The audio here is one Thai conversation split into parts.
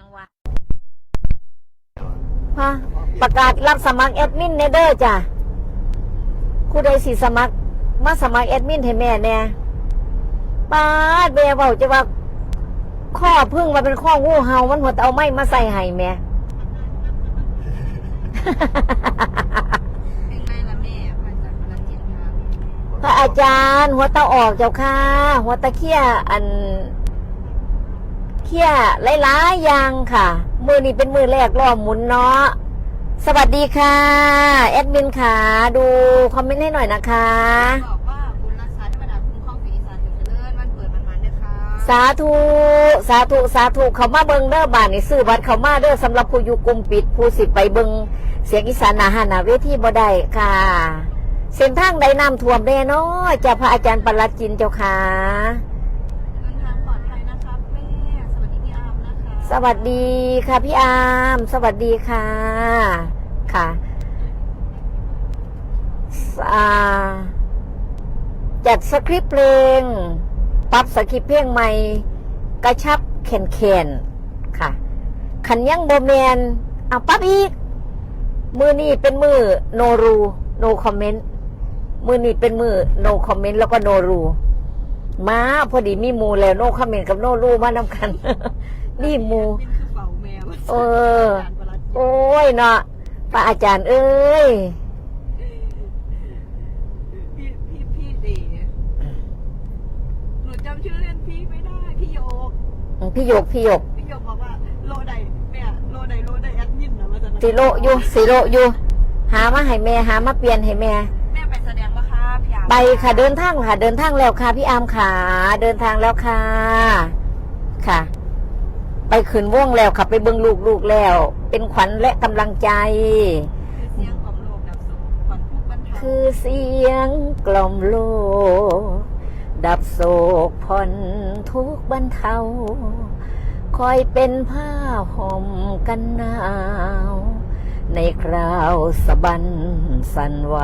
ยังวะฮะประกาศรับสมัครแอดมินเนเด้อจ้ะผู้ใดสิสมัคร มาสมัครแอดมินให้แม่แน่ป้าดแม่เบาจะว่าข้อพึ่งมาเป็นข้องูเห่ามันหัวแต่เอาไม้มาใส่ให้แม่เป็นไงล่ะแม่พระอาจารย์พระจิตครับพระอาจารย์ หัวตาออกเจ้าค่ะ หัวตาเขี้ยอัน เขี้ยหลายๆอย่างค่ะ มือนี้เป็นมือแรกรอบหมุนเนาะสวัสดีค่ะแอดมินค่ะดูคอมเมนต์ให้หน่อยนะคะ บอกว่าบุญรักษาเทวดาคุ้มครองฝีอีสานถึงเจริญวันเปิดมันมันๆด้วยค่ะสาธุสาธุสาธุเขามาเบิงเด้อบ้านนี่ซื้อบัตรเขามาเด้อสำหรับผู้อยู่กลุ่มปิดผู้สิไปเบิงเสียงอีสานหนาหาหนาเวทีบ่ได้ค่ะ เส้นทางใดน้ำท่วมแน่เนาะจะพระอาจารย์ปรัดจินเจ้าค่ะ สวัสดีค่ะพี่อาร์มสวัสดีค่ะ ค่ะจัดสคริปต์เพลง ปรับสคริปต์เพลงใหม่ กระชับแขนแขนค่ะ ขันยังโบแมนเอาปรับอีก มือนี่เป็นมือโนรูโนคอมเมนต์มือนี่เป็นมือโนคอมเมนต์แล้วก็โนรูมาพอดีมีมูแล้วโนคอมเมนต์กับโนรูมานำกัน นี่หมูบินคือเป่าแมวเอออาจารย์ประหลัดจิตโอ้ยเนาะพระอาจารย์เอ้ยพี่พี่พี่เดหนูจำชื่อเล่นพี่ไม่ได้พี่โยกพี่หยกพี่หยกพี่โยกบอกว่าโลใดแม่โลใดโลใดแอดมินนะว่าจะสิโลอยู่สิโลอยู่หามาให้แม่หามาเปลี่ยนให้แม่แม่ไปแสดงว่าค่ะพี่อาร์มไปค่ะเดินทางค่ะ เดินทางแล้วค่ะพี่อามขาเดินทางแล้วค่ะ ค่ะ ไปขืนว่งแล้วค่ะไปเบิ่งลูกลูกแล้ว เป็นขวัญและกำลังใจ คือเสียงกล่อมโลกดับโศกผ่อนทุกบรรเทา คอยเป็นผ้าห่มกันหนาว ในคราวสะบันสันไหว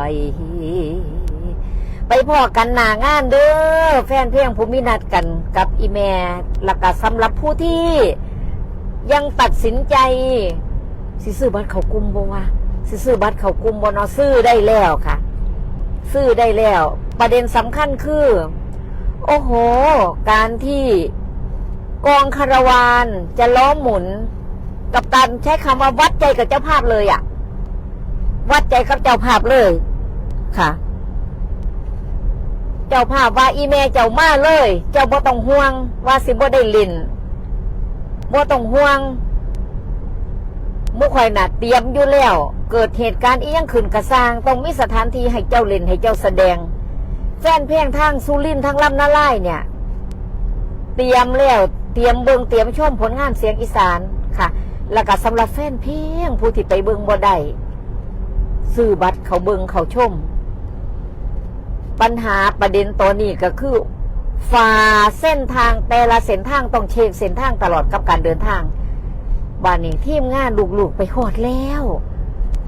ไปพอกันหนางานเด้อแฟนเพลงภูมินัดกันกับอีแม่แล้วก็สำหรับผู้ที่ ยังตัดสินใจสิซื้อบัตรเขากุมบ่วะสิซื้อบัตรเขากุมบ่เนาะซื้อได้แล้วค่ะ ซื้อได้แล้ว ประเด็นสำคัญคือ โอ้โห การที่กองคารวานจะล้อมหมุน กับการใช้คำว่าวัดใจกับเจ้าภาพเลยอะวัดใจกับเจ้าภาพเลย ค่ะ เจ้าภาพว่าอีเมเจ้ามาเลย เจ้าบ่ต้องห่วงว่าสิบ่ได้ลิน บ่ต้องห่วงมุข่อยน่ะเตรียมอยู่แล้ว เกิดเหตุการณ์อียังขึ้นกระสร้างต้องมีสถานที่ให้เจ้าเล่นให้เจ้าแสดง แฟนเพลงทางสุรินทางลำนาไล่เนี่ย เตรียมแล้วเตรียมเบิงเตรียมชมผลงานเสียงอีสานค่ะ แล้วก็สำหรับแฟนเพลงผู้ที่ไปเบิงบ่ได้ซื้อบัตรเขาเบิงเขาชม ปัญหาประเด็นตัวนี้ก็คือ ฝ่าเส้นทางแต่ละเส้นทางต้องเช็คเส้นทางตลอดกับการเดินทางบ้านนี้ทีมงานลูกๆไปหอดแล้ว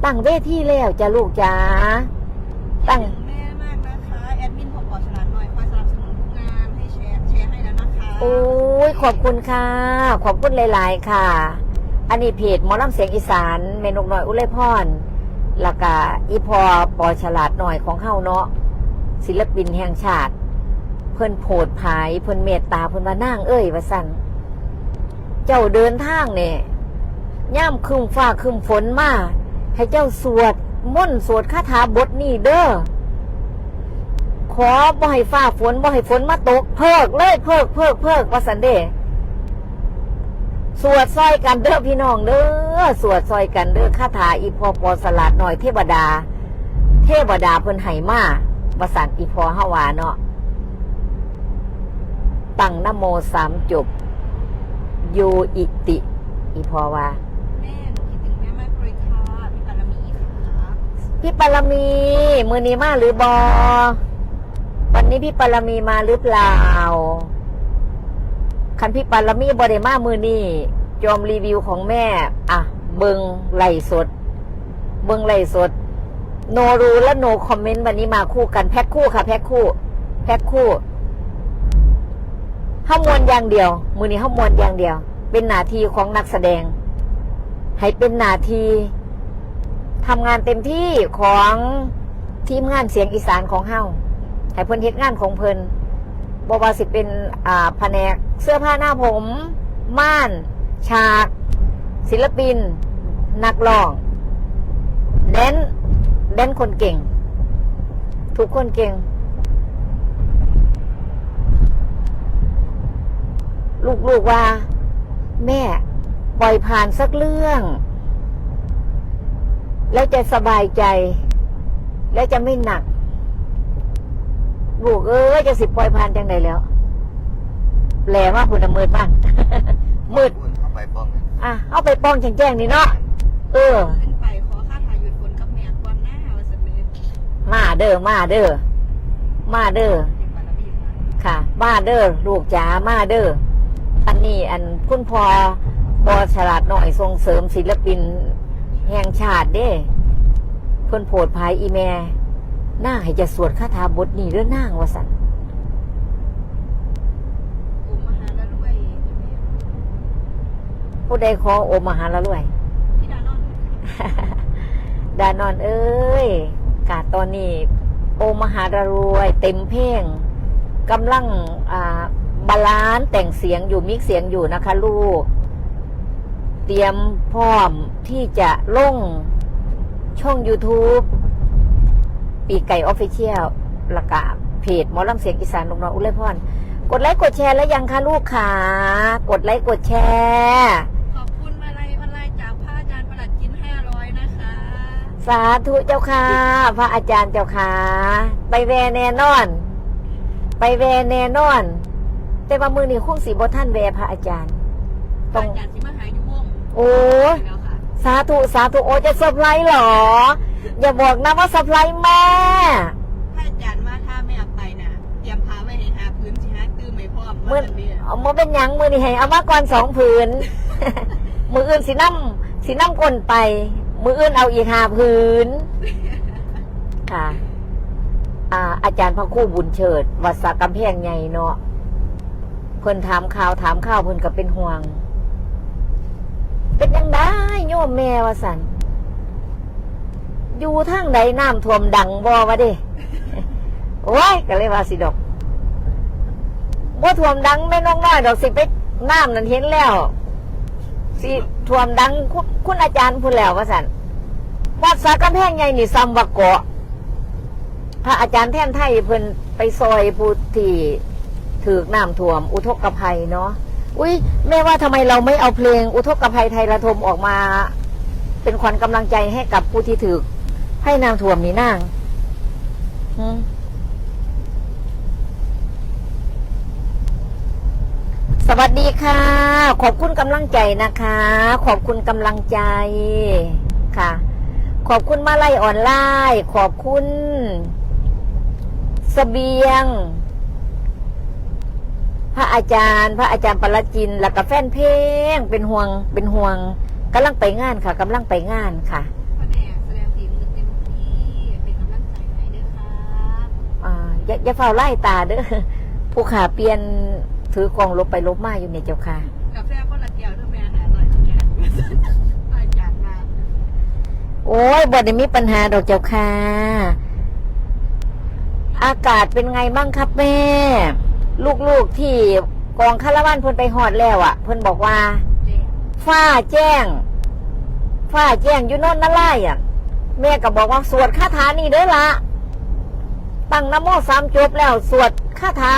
ตั้งเวทีแล้วจ้ะลูกจ้าตั้งถึงแม่มากนะคะ แอดมินผมขอฉลาดหน่อยคอยสนับสนุนทุกงานให้แชร์แชร์ให้แล้วนะคะโอ้ยขอบคุณค่ะ ขอบคุณหลายๆ ค่ะ อันนี้เพจหมอลำเสียงอีสานเมนกหน่อยอุไรพรแล้วก็อีพอปอฉลาดหน่อยของเฮาเนาะศิลปินแห่งชาติ เพิ่นโผดภายเพิ่นเมตตาเพิ่นว่านั่งเอ้ยว่าสันเจ้าเดินทางเนี่ยย่ามคืมฟ้าคืมฝนมาให้เจ้าสวดม่นต์สวดคาถาบทนี้เด้อขอบ่ให้ฟ้าฝนบ่ให้ฝนมาตก เพิกเลยเพิกเพิกเพิกว่าสันเดสวดซอยกันเด้อพี่น้องเด้อสวดซอยกันเด้อคาถาอีพอปอสลัดหน่อยเทวดา เทวดาเพิ่นไห้มาว่าสันอีพอฮาวาเนาะ ตั้งนะโมสามจบโยอิติ อีพอว่า แม่หนูคิดถึงแม่มากเลยค่ะพี่ปารมีค่ะพี่ปารมี มือนี้มาหรือบอ วันนี้พี่ปารมีมาหรือเปล่า คันพี่ปารมีบอได้มามือนี้จอมรีวิวของแม่ อะ เบิงไหลฟ์สด เบิงไหลฟ์สด โนรูและโนคอมเมนต์วันนี้มาคู่กันแพ็คคู่ค่ะ แพ็คคู่ แพ็คคู่ ห้ามวนอย่างเดียว มือนี้ห้ามวนอย่างเดียว เป็นหน้าที่ของนักแสดง ให้เป็นหน้าที่ทำงานเต็มที่ของทีมงานเสียงอีสานของเฮาให้เพิ่นเฮ็ดงานของเพิ่นบว่าสิเป็นอ่าแผนกเสื้อผ้าหน้าผม ม่าน ฉาก ศิลปิน นักร้องแดนแดนคนเก่ง ทุกคนเก่ง ลูกๆว่า แม่ปล่อยผ่านสักเรื่อง แล้วจะสบายใจ แล้วจะไม่หนัก ลูกเอ้ยจะสิปล่อยผ่านจังไดแล้วแหลมากคุณมืดบ้านมืดเข้าไปป้องกันอะเอาไปป้องแจ้งๆนี่เนาะเออขึ้นไปขอค่าถ่ายหยุดฝนกับแม่ก่อนหน้าว่าสันเลยมาเด้อมาเด้อมาเด้อเด็กปาระบีมาค่ะ มาเด้อลูกจ๋ามาเด้ออั นนี้อันคุณพอบอฉลาดหน่อยส่งเสริมศิลปิน แห่งชาติเด้เพิ่นโผดภายอีแม่น่าให้จะสวดคาถาบทนี้เรื่องนางวสันอุมมหาละด้วยแม่ผู้ใดขอโอมมหาละรวยพี่ดานอนดานอนเอ้ย กาตอนนี้ โอมหาละรวย เต็มเพลงกำลังอ่า บาลานซ์แต่งเสียงอยู่มิกเสียงอยู่นะคะลูก เตรียมพร้อมที่จะลงช่อง YouTube ปีไก่ออฟฟิเชียลละกาเพจหมอลำเสียงอีสานลงน้องอุไรพรกดไลค์กดแชร์แล้วยังคะลูกขากดไลค์กดแชร์ขอบคุณมาลัยมาลัยจากพระอาจารย์ประหลัดจินห้าร้อยนะคะ สาธุเจ้าค่ะ พระอาจารย์เจ้าค่ะ ไปแวแน่นอน ไปแวแน่นอน แต่ว่ามือนี่คงสีบท่านแวพระอาจารย์พระอาจารย์สิมาหาอยู่วงโอ้แล้วค่ะสาธุสาธุโอจะเซอร์ไพรส์เหรอ อย่าบอกนะว่าเซอร์ไพรส์แม่พระอาจารย์ว่าถ้าไม่เอาไปนะเตรียมพาไว้ให้หาพื้นสิฮะตื้อไม่พร้อมมือว่าจะมีเอามาเป็นหยังมือนี่ให้เอามาก่อนสองผืนมืออื่นสีน้ำสีน้ำกลนไป มืออื่นเอาอีกหาผืนค่ะอ่าอาจารย์พระครู่บุญเฉิดวัดสากำแพงใหญ่เนาะเพิ่นถามข่าวถามข่าวเพิ่นก็เป็นห่วง เป็นยังได้โยมแม่ว่าสันอยู่ทางใดน้ำท่วมดังบ่วะเด้โอ้ยก็เลยว่าสิดอกบ่ท่วมดังแม่น้องน้อยดอกสิไปน้ำนั่นเห็นแล้วสิท่วมดังคุณคุณอาจารย์พูดแล้วว่าสันวัดสากำแพงใหญ่นี่ซ้ำว่าเกาะพระอาจารย์แท่นไทยเพิ่นไปซอยผู้ที่ ถือน้ำท่วม อุทกภัยเนาะอุ้ยแม่ว่าทำไมเราไม่เอาเพลง อุทกภัยไทยระทมออกมา เป็นขวัญกำลังใจให้กับผู้ที่ถือให้น้ำท่วมนี่นางสวัสดีค่ะ ขอบคุณกำลังใจนะคะ ขอบคุณกำลังใจค่ะ ขอบคุณมาไล่ออนไลน์ ขอบคุณสเสบียง พระอาจารย์ พระอาจารย์ปรจินแล้วก็แฟนเพลงเป็นห่วงเป็นห่วงกำลังไปงานค่ะกำลังไปงานค่ะแผนกแสดงฝีมือเต็มที่เป็นกำลังใจให้ด้วยครับอ่าอย่าอย่าเฝ้าไล่ตาเด้อผู้ขาเปลี่ยนถือกองลบไปลบมาอยู่เนี่ยเจ้าค่ะกาแฟคนละเดียวเท่าแม่หาหน่อยทุกอย่างพระอาจารย์มาโอ้ยบ่ได้มีปัญหาดอกเจ้าค่ะ อากาศเป็นไงบ้างครับแม่ ลูกๆที่กองคาราวานเพิ่นไปหอดแล้วอะ่ะ เพิ่นบอกว่าเจ๊ฟ้าแจ้งฟ้าแจ้งอยู่โนนนั่นไล่อะ แม่ก็บอกว่าสวดคาถานี่เด้อละตั้งนโมสามจบแล้วสวดคาถา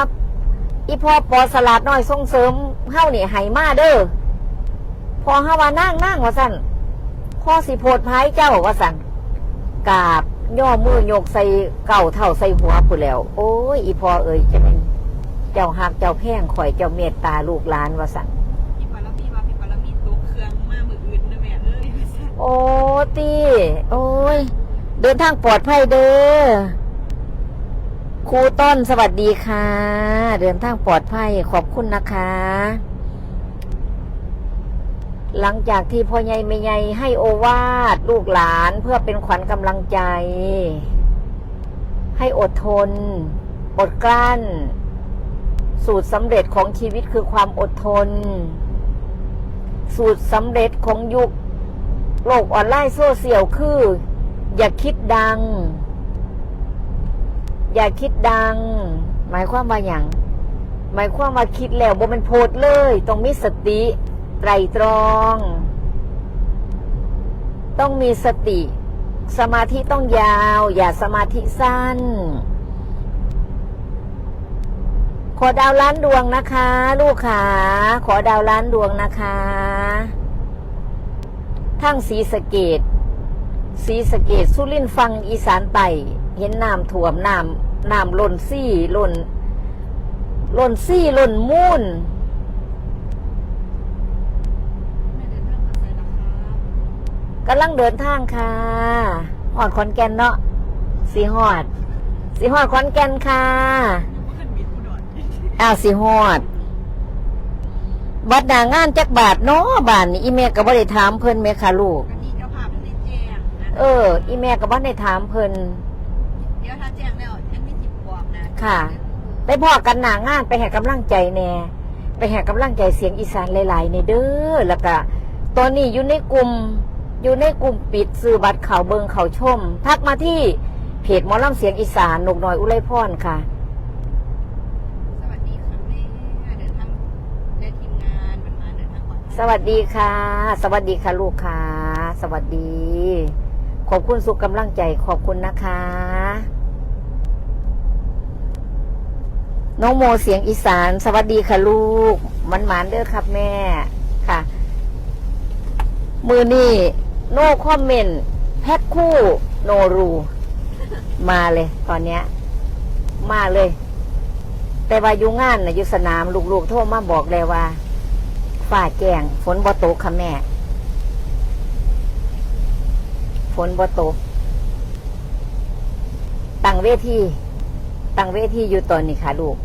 อีพอปอสลาดน้อยส่งเสริมเฮ้านี่ไหมาเด้อพอเฮาว่านั่งนั่งว่าสั่นข้อสิโพดพายเจ้าว่าสั่นกาบย่อมือโยกใส่เก่าเท่าใส่หัวผู้แล้ว โอ้ยอีพอเอ่ยจะเป็น เจ้าหักเจ้าแพงข่อยเจ้าเมตตาลูกหลานว่าสั่นพี่ปารามีมาพี่ปารามีตกเครื่องมามืออื่นนะแม่เอ้ยโอ้ตีโอ้ย เดินทางปลอดภัยเด้อครูต้นสวัสดีค่ะ เดินทางปลอดภัยขอบคุณนะคะ หลังจากที่พ่อใหญ่แม่ใหญ่ให้โอวาดลูกหลานเพื่อเป็นขวัญกำลังใจ ให้อดทน อดกลั้น สูตรสำเร็จของชีวิตคือความอดทน สูตรสำเร็จของยุค โลกออนไลน์โซเชียลคือ อย่าคิดดัง อย่าคิดดัง หมายความว่าอย่าง หมายความว่าคิดแล้วบ่เป็นโพดเลยต้องมีสติ ไตรตรอง ต้องมีสติ สมาธิต้องยาว อย่าสมาธิสั้น ขอดาวล้านดวงนะคะ ลูกขาขอดาวล้านดวงนะคะทั้งสีสะเกตสีสะเกตสุรินทร์ฟังอีสานไต่เห็นน้ำท่วมน้ำน้ำล้นซี่ล้นล้นซี่ล้นมูนไม่เดินกำลังเดินทางค่ะหอดขอนแก่นเนาะสีหอดสีหอดขอนแก่นค่ะ อ้าวสีหอด บัดหนางานจักบาทเนาะบานนี่อีเมก็บ่ได้ถามเพิ่นแม่ค่ะลูก อันนี้เจ้าภาพท่านได้แจ้งนะเออ อีเมก็บ่ได้ถามเพิ่น เดี๋ยวถ้าแจ้งแล้วแอดมินจิบบอกนะค่ะ ไปพอกันหนางานไปแห่กำลังใจแน่ ไปแห่กำลังใจเสียงอีสานหลายๆในเด้อแล้วก็ตอนนี้อยู่ในกลุ่ม อยู่ในกลุ่มปิดซื้อบัตรเขาเบิงเขาชม ทักมาที่เพจหมอลำเสียงอีสานนกน้อยอุไรพรค่ะ สวัสดีค่ะแม่เดินทางและทีมงานมันมาเดินทางก่อน สวัสดีค่ะ สวัสดีค่ะลูกค่ะ สวัสดี ขอบคุณสุขกำลังใจขอบคุณนะคะ น้องโมเสียงอีสาน สวัสดีค่ะลูกมันหมานเด้อครับแม่ค่ะ มือนี่โนคอมเมนต์แพ็คคู่โนรู มาเลย ตอนเนี้ย มาเลย แต่ว่าอยู่งานนะอยู่สนามลูกๆโทรมาบอกเลยว่า ฝ่าแจงฝนบ่ตกค่ะแม่ ฝนบ่ตกตั้งเวทีตั้งเวทีอยู่ตอนนี้ค่ะลูก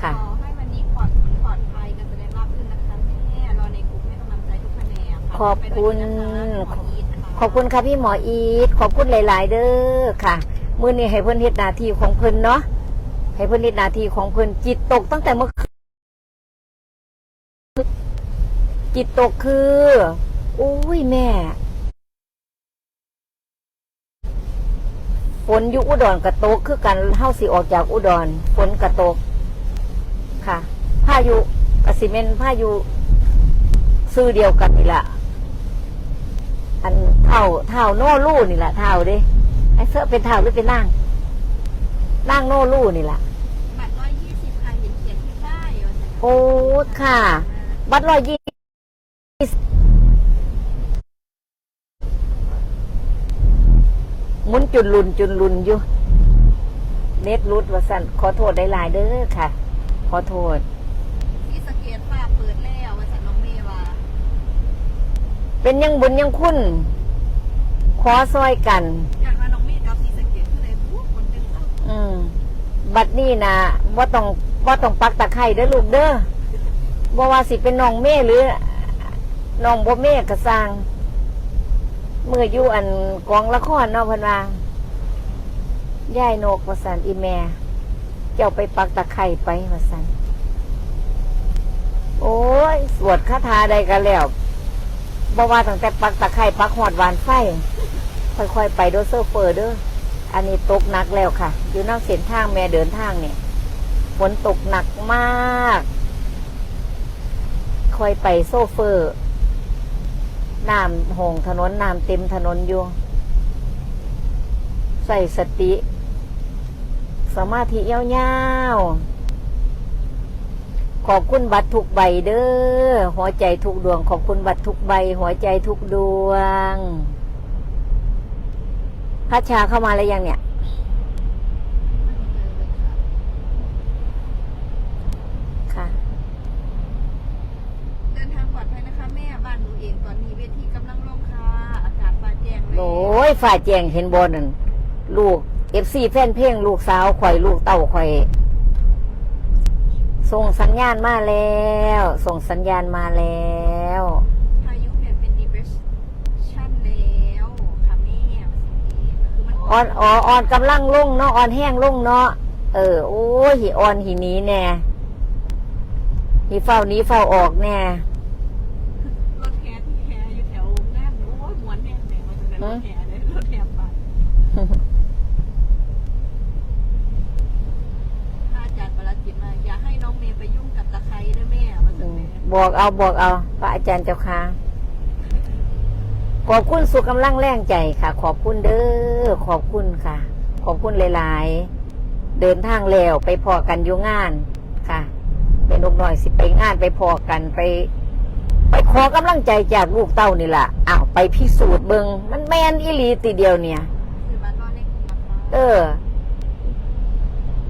ค่ะขอให้วันนี้ปลอดปลอดภัยกันจะได้มากขึ้นนะคะแม่รอในกลุ่มให้กำลังใจทุกคะแนนค่ะขอบคุณไปด้วยนะคะขออีทนะคะขอบคุณค่ะพี่หมออีทขอบคุณหลาย ๆ เด้อค่ะ มื้อนี้ให้เพิ่นเฮ็ดหน้าที่ของเพิ่นเนาะให้เพิ่นเฮ็ดหน้าที่ของเพิ่นจิตตกตั้งแต่เมื่อคืน จิตตกคืออุ้ยแม่ฝนอยู่อุดรกระตกคือกันเฮาสิออกจากอุดรฝนกระตก ค่ะพายุกสิเมนพายุซื้อเดียวกันนี่ละอันเท่าเท่าโน่ลู่นี่แหละเท่าเด้ไอ้เสื้อเป็นเท่าหรือเป็นนั่งนั่งโน่ลู่นี่แหละบัตรร้อยยี่สิบค่ะเห็นเขียนที่ป้ายว่าจะโอ้ค่ะ บัตรร้อยยี่ห มุนจุนลุนจุนลุนอยู่ เน็ตรุดว่าสั่นขอโทษได้หลายๆเด้อค่ะ ขอโทษ ที่สเกตฟ้าเปิดแล้วว่าจะน้องเมย์ว่าเป็นยังบุญยังคุณ ขอซอยกัน อยากว่าน้องเมย์กับที่สเกตคืออะไรพวกคนดึงเอาอืม บัดนี้นะว่าต้องว่าต้องปักตะไคร้เด้อลูกเด้อบ่ว่าสิเป็นน้องเม่หรือ น้องบ่เม่ก็สร้างเมื่ออยู่อันกองละครเนาะพิ่นว่าย่ายนกว่าซั่นอีแม่ เจ้าไปปักตะไคร้ไปว่าซั่นโอ้ย สวดคาถาใดกันแล้วบ่ว่าตั้งแต่ปักตะไคร้ปักหอดหวานไฟค่อยๆไปโดยโซเฟอร์เด้ออันนี้ตกหนักแล้วค่ะ อยู่นอกเส้นทางแม่เดินทางเนี่ยฝนตกหนักมาก ค่อยไปโซเฟอร์ น้ำหงถนนน้ำเต็มถนนอยู่ใส่สติ สมาธิยาวๆขอบคุณบัตรทุกใบเด้อหัวใจทุกดวง ขอบคุณบัตรทุกใบ หัวใจทุกดวงพัชชาเข้ามาแล้วยังเนี่ย ค่ะ เดินทางปลอดภัยนะคะแม่บ้านหนูเองตอนนี้เวทีกำลังลงค่ะ อากาศฟ้าแจ้งแล้ว โอ้ยฝ่ายแจงเห็นบอนั่นลูกเอฟซีแฟนเพลงลูกสาวข่อยลูกเต้าข่อยส่งสัญญาณมาแล้ว ส่งสัญญาณมาแล้วพายุเปลี่ยนเป็น depression แล้วค่ะแม่คือมันอ่อนอ๋ออ่อนกำลังลงเนาะอ่อนแห้งลงเนาะเออ โอ้ยหิอ่อนหิหนี้แน่หนี่เฝ้าหนี้เฝ้าออกแน่ รถแห่ที่แห่อยู่แถวแรกโอ้ยมวนแน่แน่มาจาก รถแห่เลยรถแห่ไปถ้าอาจารย์ประจิตมาอย่าให้น้องเมย์ไปยุ่งกับตะไคร้ด้วยแม่มาจากแม่บอกเอาบอกเอาพระอาจารย์เจ้าค่ะขอบคุณสุขกำลังแรงใจค่ะ ขอบคุณเด้อขอบคุณค่ะ ขอบคุณหลาย ๆ เดินทางแล้วไปพอกันอยู่งานค่ะเป็นนกหน่อยสิไปงานไปพอกันไป ไปขอกำลังใจจากลูกเต้านี่แหละอ้าวไปพิสูจน์เบิงมันแมนอีหลีตีเดียวเนี่ย เออ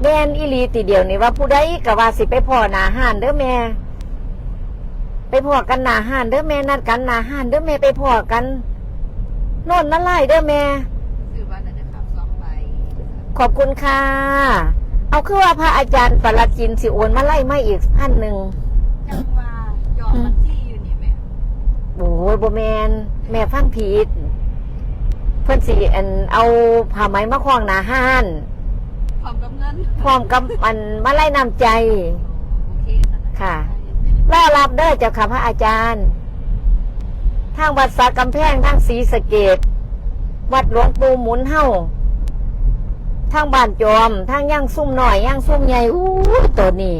แมนอีหลีตีเดียวนี่ว่าผู้ใดก็ว่าสิไปพ่อหนาห้านเด้อแม่ไปพ่อกันหนาห้านเด้อแม่นัดกันหนาห้านเด้อแม่ไปพ่อกันโน่นนั่นไล่เด้อแม่ขอบคุณค่ะ เอาคือว่าพระอาจารย์ประหลัดจินสิโอนมาไล่ไม่อีกพันหนึ่งจังว่า ยอมมันที่อน โอ้ยบ่แมนแม่ฟังผิดเพิ่นสิอันเอาผ้าไหมมาคล้องหนาห้านพร้อมกับเงินพร้อมกับมันมาไล่น้ำใจ โอเคนะค่ะ รอรับเด้อเจ้าค่ะพระอาจารย์ ทางวัดสากำแพงทางศรีสะเกดวัดหลวงปู่หมุนเฮาทางบ้านจอมทางย่างซุ่มหน่อยย่างซุ่มใหญ่อู้ยตัวนี้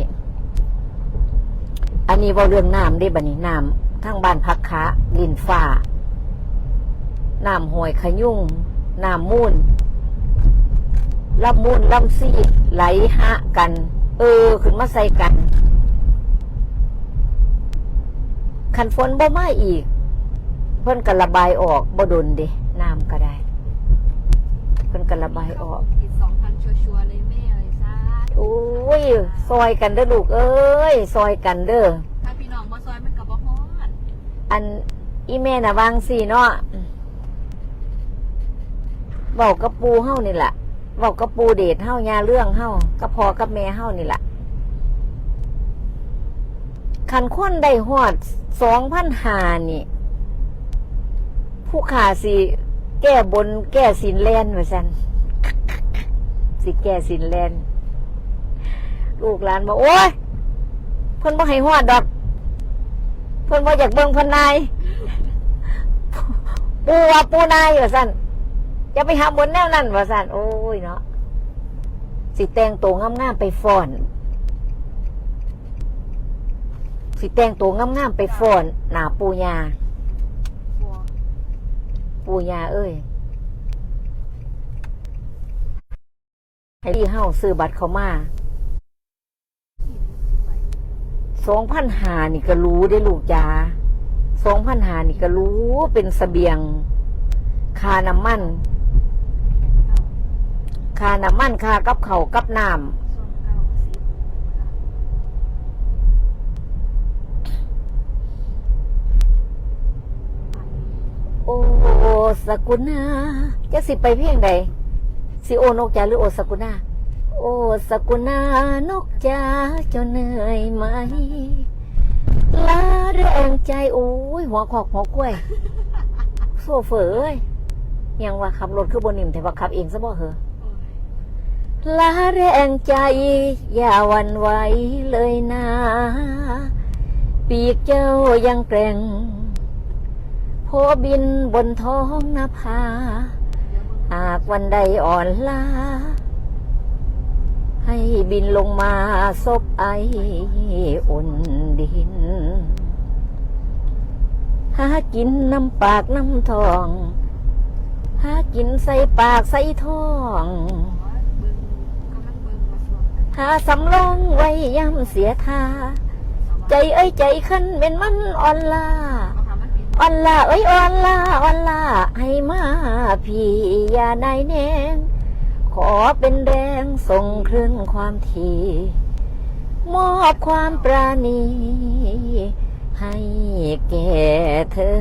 อันนี้เว่าเรื่องน้ำได้บัดนี้น้ำ ทางบ้านพักคะลินฟ้าน้ำห้วยขยุ่งน้ำมูลลำมูลลำซีดไหลหะกัน เออ ขึ้นมาใส่กันคันฝนบ่มาอีก เพิ่นก็ระบายออกบ่ดนเด้น้ำก็ได้ เพิ่นก็ระบายออกผิดสองพันชัวร์ๆเลยแม่เลยซ่าโอ้ย ซอยกันเด้อลูก เอ้ย ซอยกันเด้อ ถ้าพี่น้องบ่ซอยมันกับบ่ฮอด อันอีแม่น่ะวางสี่เนาะเว้ากับปูเฮานี่ล่ะเว้ากับปูเดชเฮายาเรื่องเฮากับพ่อกับแม่เฮานี่ล่ะคันคนได้ฮอดสองพันหานี่ ผู้ขาสิแก้บน แก้สินแลนว่าซั่นสิแก้สินแลนลูกหลานบอกโอ้ยเพิ่นบ่ให้ฮอดดอกเพิ่นบ่อยากเบิ่งเพิ่นนายปูว่าปูนายว่าซั่นอย่าไปหาบนแนวนั้นว่าซั่นโอ้ยเนาะสิแต่งตัวงามๆไปฟ้อน สิแต่งตัวงามๆไปฟ้อนหนาปูยา ปูยาเอ้ยให้พี่เฮาซื้อบัตรเขามา สองพันหานี่ก็รู้ได้ลูกจ้าสองพันหานี่ก็รู้เป็นสเสบียง คาน้ำมัน คาน้ำมันคากับเขากับน้ส่วนาสิบำโอสกุณาจะสิไปเพียงใดสิโอนกจาหรือโอสกุณา โอ้สกุณานกจาเจ้าเหนื่อยไหมลาแรงใจโอ้ยหัวขอกหัวกล้วยโซเฟอร์เอ้ยยังว่าขับรถคือบนนิ่มแต่ว่าขับเองซะบ่เหรอโอ้ยลาแรงใจอย่าวันไหวเลยนะปีกเจ้ายังแกร่งโพบินบนท้องนภา หากวันใดอ่อนล้า ให้บินลงมาซบไออุ่นดิน หากินน้ำปากน้ำทอง หากินใส่ปากใส่ท้องเบิ่งกำลงเบิ่งมาส่วนหาสำรองไว้ย่ำเสียท่า ใจเอ้ยใจขันเป็นมันอ่อนลาเอาหามันปิดอ่อนลาเอ้ยอ่อนลาอ่อนลาให้มาพี่อย่านายแนง ขอเป็นแรงส่งคลื่นความทีมอบความปราณี ให้แก่เธอ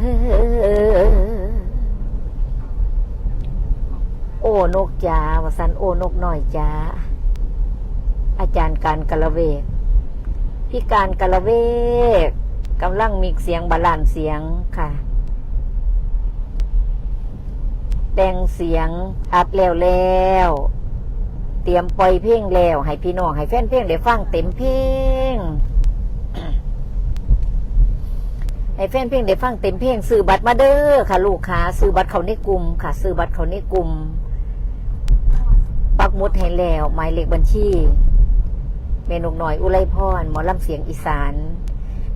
โอ้นกจ๋าวสันโอ้นกน้อยจ๋าอาจารย์การกะละเวกพี่การกะละเวกกำลังมีเสียงบาลานเสียงค่ะ แต่งเสียงอัดแล้วแล้วเตรียมปล่อยเพลงแล้วให้พี่น้องให้แฟนเพลงได้ฟังเต็มเพลงให้แฟนเพลงได้ฟังเต็มเพลงซื้อบัตรมาเด้อค่ะ ลูกค้าซื้อบัตรเขาในกลุ่มค่ะซื้อบัตรเขาในกลุ่มปักมุดให้แล้วหมายเลขบัญชีเมนกน้อยอุไรพรหมอลำเสียงอีสาน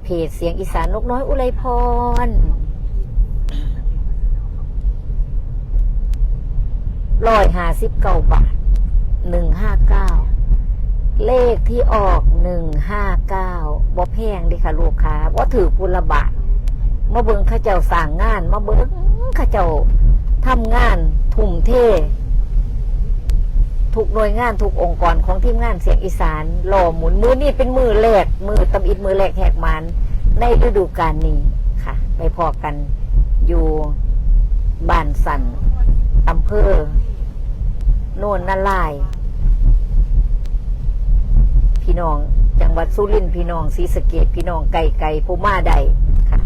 เพจเสียงอีสานนกน้อยอุไรพร ร้อยห้าสิบเก้าบาทหนึ่งห้าเก้าเลขที่ออกหนึ่งห้าเก้าบ่แพงดิค่ะลูกค้าว่าถือพุลบาทมาเบิ้งข้าเจ้าสั่งงานมาเบิ้งข้าเจ้าทำงานทุ่มเททุกหน่วยงานทุกองค์กรของทีมงานเสียงอีสานหล่อหมุนมือนี่เป็นมือแรกมือตำอิดมือแรกแหกมันในฤดูกาลนี้ค่ะ ไปพอกันอยู่บ้านสันอำเภอ โน่นนาลายณ์พี่น้องจังหวัดสุรินทร์พี่น้องศรีสะเกดพี่น้องไก่ไก่ผู้มาใดค่ะ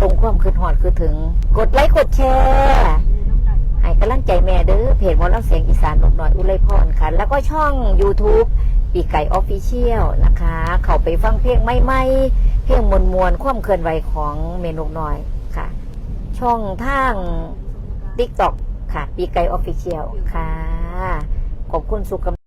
ส่งความคืดหอดคือถึง กดไลค์กดแชร์ให้กำลังใจแม่เด้อเพจหมอลำเสียงอีสานนกน้อยอุไรพรค่ะ แล้วก็ช่อง YouTube ปีไก่ออฟฟิเชียลนะคะ เข้าไปฟังเพลงใหม่เพลงมวลมวลความเคลื่อนไหวของเมนกน้อยค่ะ ช่องทาง TikTok ค่ะ ปีไก่ออฟฟิเชียลค่ะ ขอบคุณสุข